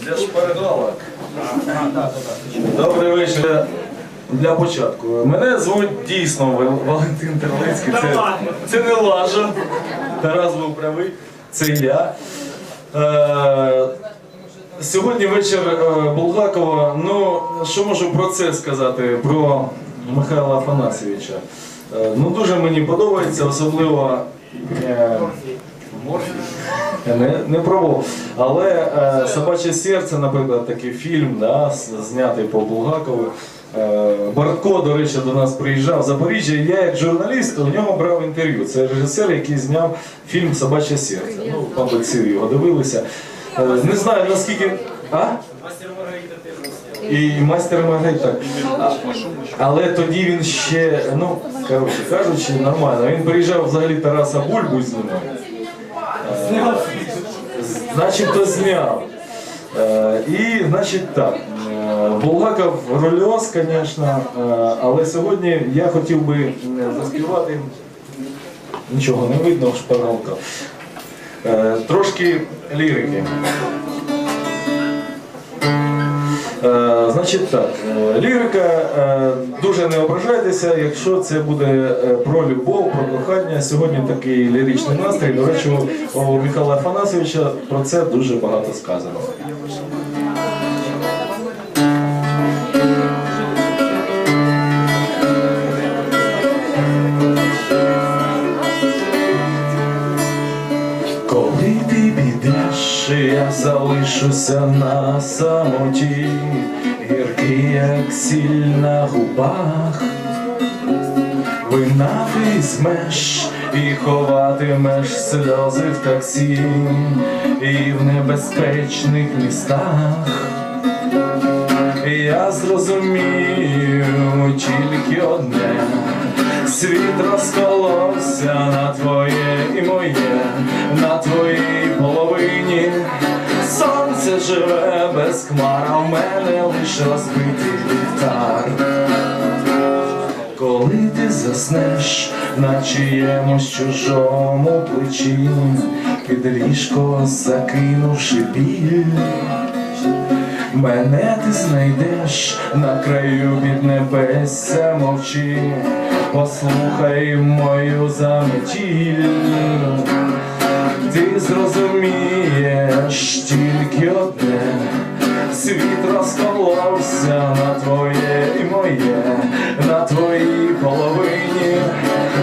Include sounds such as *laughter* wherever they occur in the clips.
Для шпаргалок. Добрий вечір. Для початку. Мене звуть дійсно Валентин Терлецький. Це, це не лажа. Тарас був правий. Це я. Е, сьогодні вечір е, Булгакова. Ну, що можу про це сказати? Про Михайла Афанасьовича. Е, ну, дуже мені подобається, особливо. Е, не, не пробував. Але е, Собаче серце, наприклад, такий фільм, да, знятий по Булгакову. Е, Бартко, до речі, до нас приїжджав в Запоріжжя. і Я як журналіст у нього брав інтерв'ю. Це режисер, який зняв фільм Собаче серце. Ну, мабуть, всі його дивилися. Е, не знаю наскільки. А? І майстер Маргарита. Але тоді він ще, ну, коротше кажучи, нормально. Він приїжджав взагалі Тараса Бульбу знімав. Значить, то зняв. Е, І, значить, так. е, Булгаков рольос, звісно, е, але сьогодні я хотів би заспівати. Нічого не видно, шпаргалка. Трошки лірики. Е, Значить так, е, лірика, е, дуже не ображайтеся, якщо це буде про любов, про кохання. Сьогодні такий ліричний настрій. До речі, у- у Михайла Афанасовича про це дуже багато сказано. Підеш, я залишуся на самоті, гіркий, як сіль на губах. Вина візьмеш і ховатимеш сльози в таксі і в небезпечних містах. Я зрозумію тільки одне, світ розколовся на твоє і моє, на твоїй половині. Сонце живе без хмар, а в мене лише розбитий ліхтар. Коли ти заснеш на чиємусь чужому плечі, під ліжко закинувши біль. Мене ти знайдеш на краю під небесся мовчи, послухай мою заметіль. Ти зрозумієш тільки одне, світ розколовся на твоє і моє, на твоїй половині.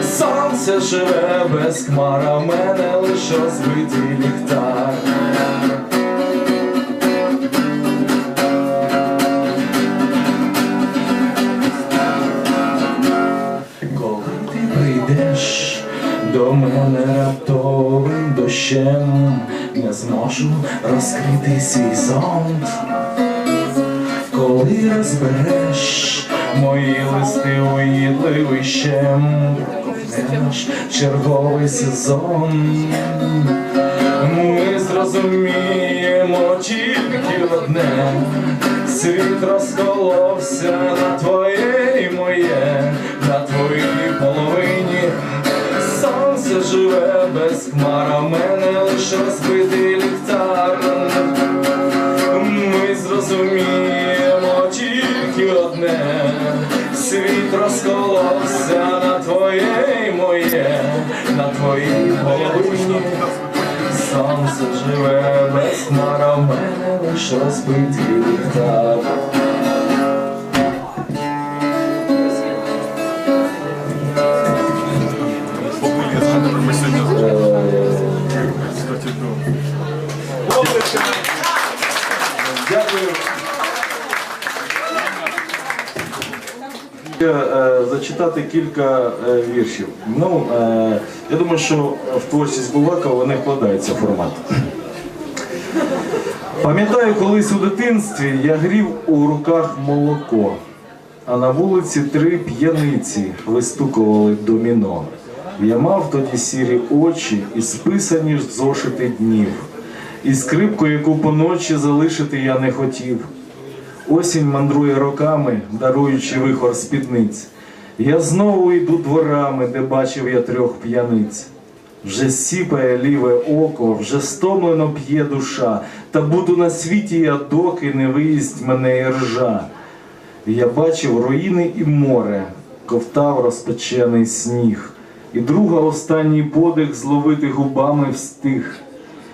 Сонце живе без хмар, а в мене лише розбитий ліхтар. До мене раптовим дощем, не зможу розкрити свій зонт. Коли розбереш мої листи уїдливий щем, ковнеш черговий сезон. Ми зрозуміємо тільки одне, світ розколовся на твоє живе без хмар, а мене лише розбитий ліхтар. Ми зрозуміємо тільки одне, світ розколовся на твоє і моє, на твоїй половині. Сонце живе без хмар, а мене лише розбитий ліхтар. Зачитати кілька е, віршів. Ну, е, я думаю, що в творчість Булгакова вони вкладаються формат. Пам'ятаю, колись у дитинстві я грів у руках молоко, а на вулиці три п'яниці вистукували доміно. Я мав тоді сірі очі і списані зошити днів, і скрипку, яку поночі залишити я не хотів. Осінь мандрує роками, даруючи вихор спідниць. Я знову йду дворами, де бачив я трьох п'яниць. вже сіпає ліве око, вже стомлено п'є душа, та буду на світі я, доки не виїсть мене іржа. Я бачив руїни і море, ковтав розпечений сніг, і друга останній подих зловити губами встиг.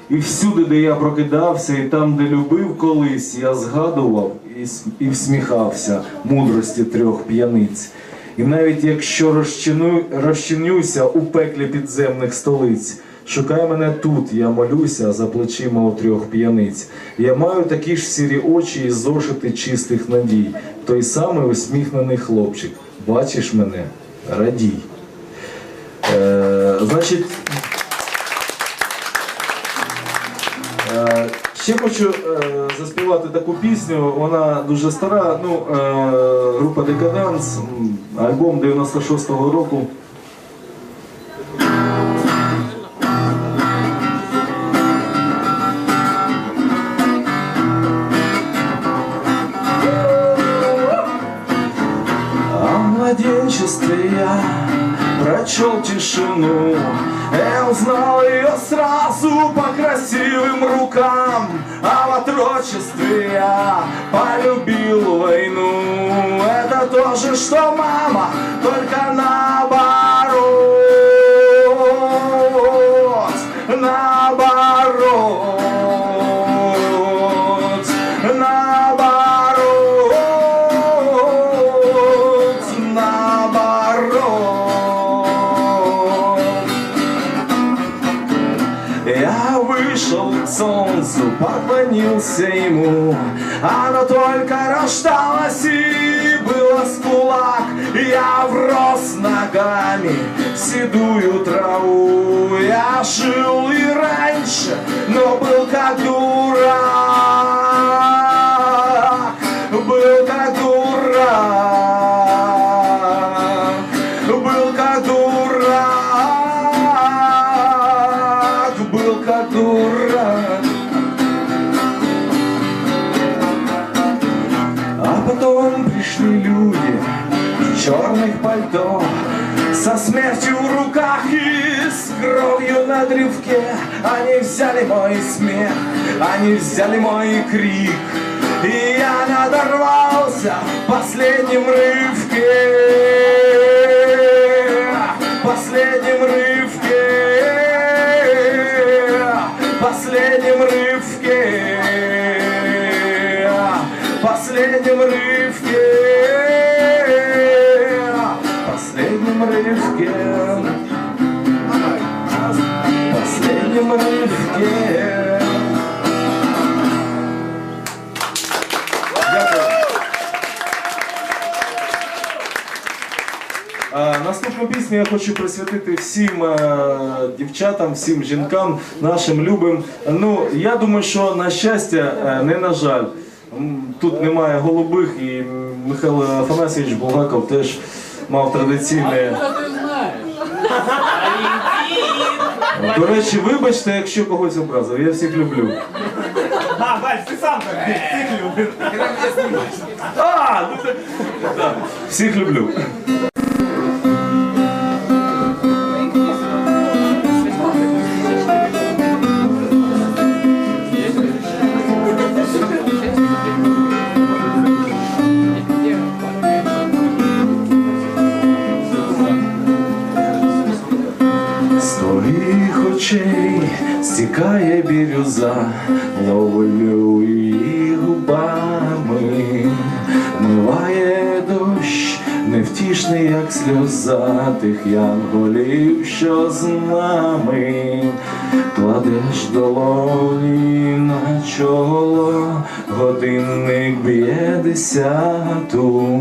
І всюди, де я прокидався, і там, де любив колись, я згадував і всміхався мудрості трьох п'яниць. І навіть якщо розчину, розчинюся у пеклі підземних столиць, шукай мене тут, я молюся за плечима у трьох п'яниць. Я маю такі ж сірі очі і зошити чистих надій. Той самий усміхнений хлопчик. Бачиш мене, радій. Е, значить, Ще хочу е, заспівати таку пісню, вона дуже стара. Ну, е, група Декаданс, альбом 96-го року. А младенчестве я прочел тишину Я узнал ее сразу в отрочестве я полюбил войну. Это то же, что мама, только наоборот поклонился ему. Оно только рождалось и было с кулак. Я врос ногами в седую траву. Я жил и раньше, но был как дурак. Был как дурак. Был как дурак. Был как дурак черных пальто Со смертью в руках и с кровью на древке. Они взяли мой смех, они взяли мой крик И я надорвался в последнем рывке. Последнем рывке Последнем рывке Последнем рывке Наступну пісню я хочу присвятити всім е, дівчатам, всім жінкам, нашим любим. Ну, я думаю, що на щастя, е, не на жаль. Тут немає голубих, і Михайло Афанасьович Булгаков теж мав традиційне. До речі, вибачте, якщо когось образив, я всіх люблю. А, Вась, ти сам так всіх любиш. А, ну так. всіх люблю. Твоїх очей стікає бірюза, ловлю її губами, миває невтішний, як сльоза тих янголів, що з нами, кладеш долоні на чоло, годинник б'є десяту,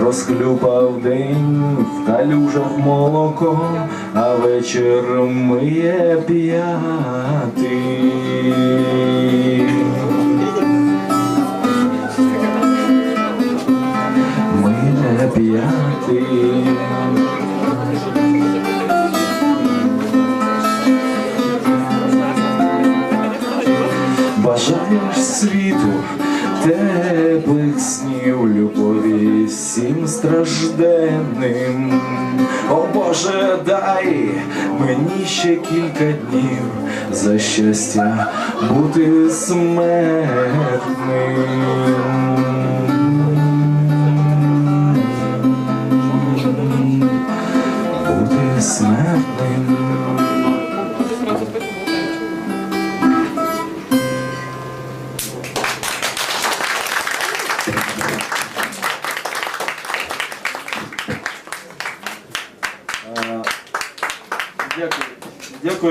розхлюпав день в калюжах молоко, а вечір миє п'ятий. Бажаєш світу теплих снів любові всім стражденним. О Боже, дай мені ще кілька днів за щастя бути смертним. Бути смертним.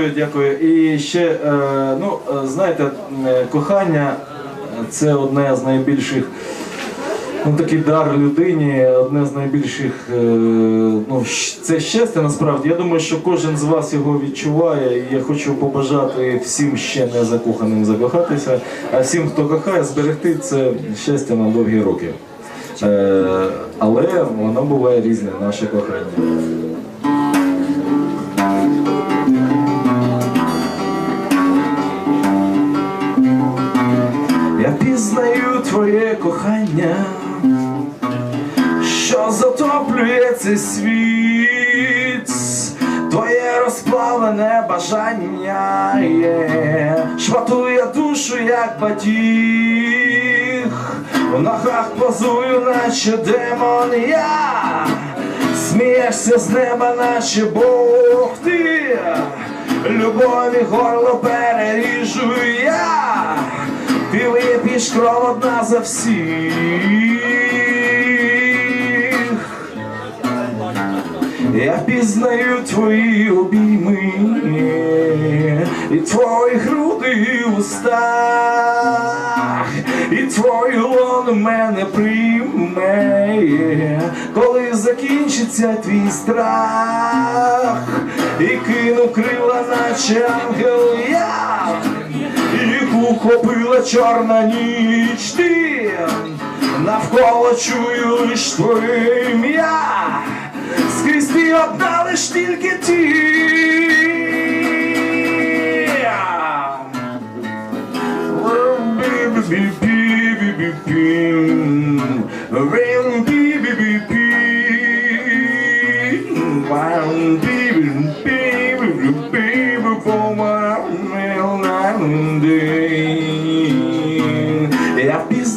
Дякую, дякую. І ще, е, ну, е, знаєте, е, кохання це одне з найбільших, ну такий дар людині, одне з найбільших, ну, це щастя насправді. Я думаю, що кожен з вас його відчуває. І я хочу побажати всім ще не закоханим закохатися, а всім, хто кохає, зберегти це щастя на довгі роки. Але воно буває різне, наше кохання. Твоє кохання, що затоплює цей світ, твоє розплавлене бажання є, шватує душу, як батіг, в ногах позую, наче демон я, смієшся з неба, наче Бог ти, любові горло переріжу я. Ти вип'єш кров одна за всіх. Я пізнаю твої обійми і твої груди в устах, і твій лон мене прийме, коли закінчиться твій страх, і кину крила, наче ангел. Їх ухопила чорна ніч. Ти, навколо чую лиш твоє ім'я, скрізь ти одна лиш тільки ти. Я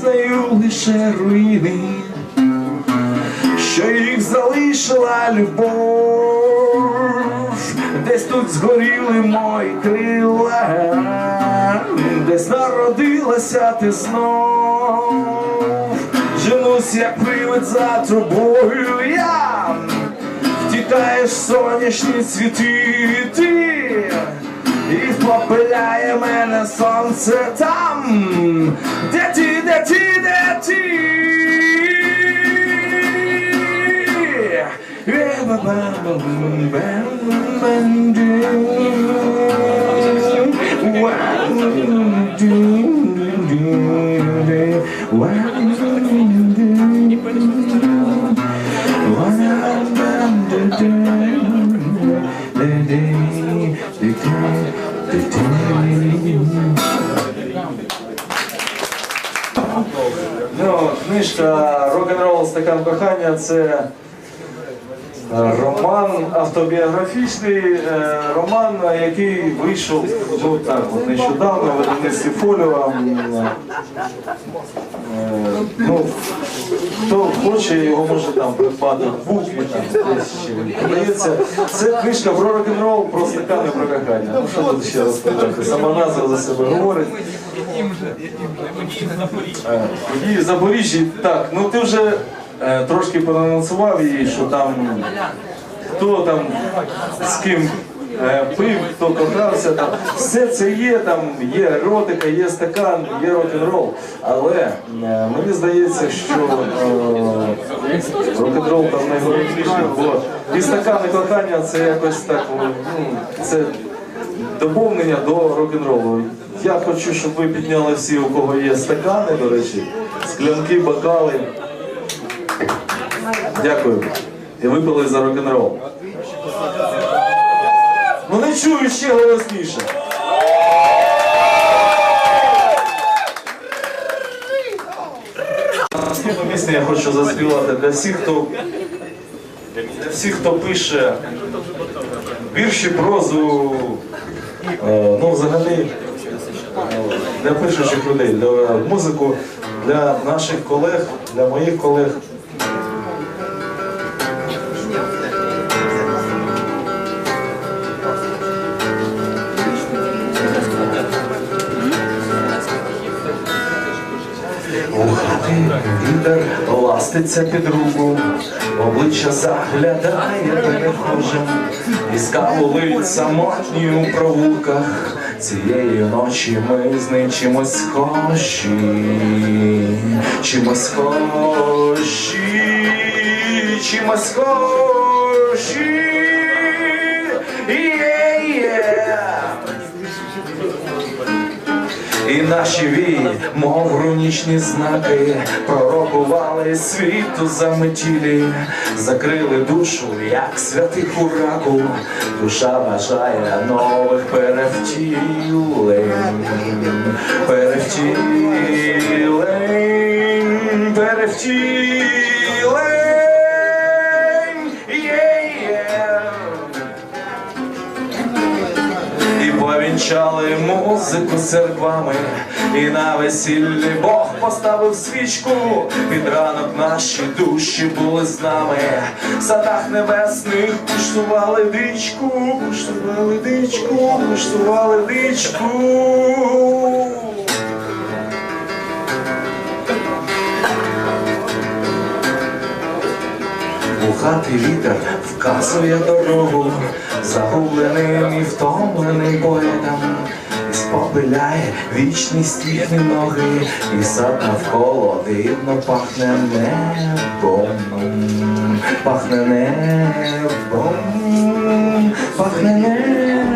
пізнаю лише руїни, що їх залишила любов, десь тут згоріли мої крила, десь народилася ти знов, женусь, як привид за тобою я, втікаєш сонячні цвіти ти. І попиляє мене сонце там, де ти, де ти, де ти. Ну, Рок-н-рол стакан кохання це е, роман автобіографічний, е, роман, який вийшов ну, так, от нещодавно в видавництві Фоліо. Е, Ну, хто хоче, його може там придбати в буклі, там десь ще він продається. Це книжка про рок-н-рол, про стакани про кохання. Ну що тут ще розповідати? Сама назва за себе говорить. Е, Події в Запоріжжі, так, ну ти вже е, трошки проанонсував її, що там хто там з ким е, пив, хто кохався, там все це є, там є еротика, є стакан, є рок-н-рол. Але е, мені здається, що е, рок-н-рол там найголовніше, бо і стакани кохання це якось так, ну, це доповнення до рок-н-ролу. Я хочу, щоб ви підняли всі, у кого є стакани, до речі, склянки, бокали. Дякую. І випили за рок-н-рол. Ну не чую ще голосніше. Наступну пісню я хочу заспівати для всіх, хто для всіх, хто пише вірші, прозу, е, ну взагалі для пишучих людей, для музику, для наших колег, для моїх колег. Ластиться під руку, обличчя заглядає перехожим, із каву лить самотні у провулках. Цієї ночі ми з ним чимось схожі, чимось схожі, чимось схожі. І наші вії, мов рунічні знаки, пророкували світу заметілі, закрили душу, як святих у раку, душа бажає нових перевтілень, перевтілень, перевтілень. Повінчали музику церквами, і на весіллі Бог поставив свічку, під ранок наші душі були з нами, в садах небесних куштували дичку, куштували дичку, куштували дичку. У хати вітер вказує дорогу, загубленим і втомленим поетом, і спопиляє вічність їхні ноги, і сад навколо дивно пахне небом, пахне небом, пахне небом.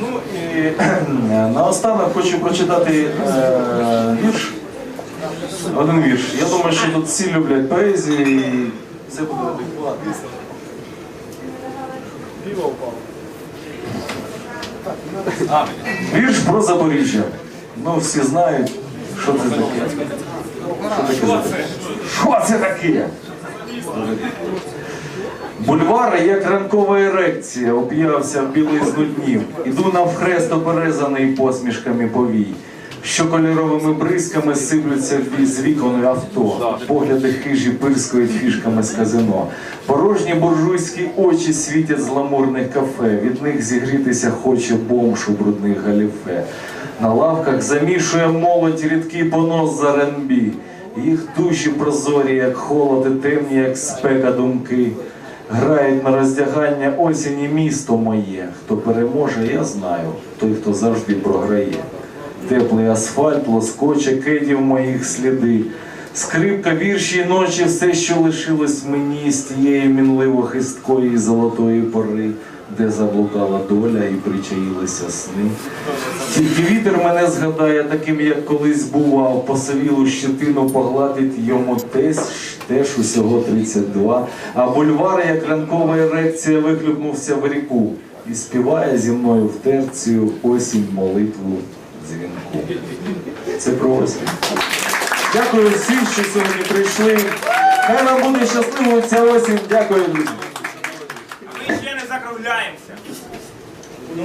Ну і *clears throat* наостанок хочу прочитати е, вірш. Один вірш. Я думаю, що тут всі люблять поезію і це буде адекватно. А, Вірш про Запоріжжя. Ну, всі знають, що це таке. Що таке? Що це таке? Бульвар, як ранкова ерекція, об'явся в білизну днів. Іду навхрест оберезаний посмішками повій, що кольоровими бризками сиплються з вікон авто. Погляди хижі пирскають фішками з казино. Порожні буржуйські очі світять з ламурних кафе. Від них зігрітися хоче бомж у брудних галіфе. На лавках замішує молодь рідкий понос за ренбі. Їх душі прозорі, як холод, і темні, як спека думки. Грають на роздягання осінь і місто моє. Хто переможе, я знаю, той, хто завжди програє. Теплий асфальт, лоскоче кедів моїх сліди. Скрипка вірші ночі, все, що лишилось мені з тієї мінливо хисткої золотої пори, де заблукала доля і причаїлися сни. Тільки вітер мене згадає таким, як колись бував, посивілу щетину погладить йому теж, теж усього 32. А бульвар, як ранкова ерекція, вихлюпнувся в ріку і співає зі мною в терцію осінь молитву дзвінку. Це про. Дякую всім, що сьогодні прийшли. Хай нам буде щасливо ця осінь. Дякую. Ми ще не закругляємося. Ну.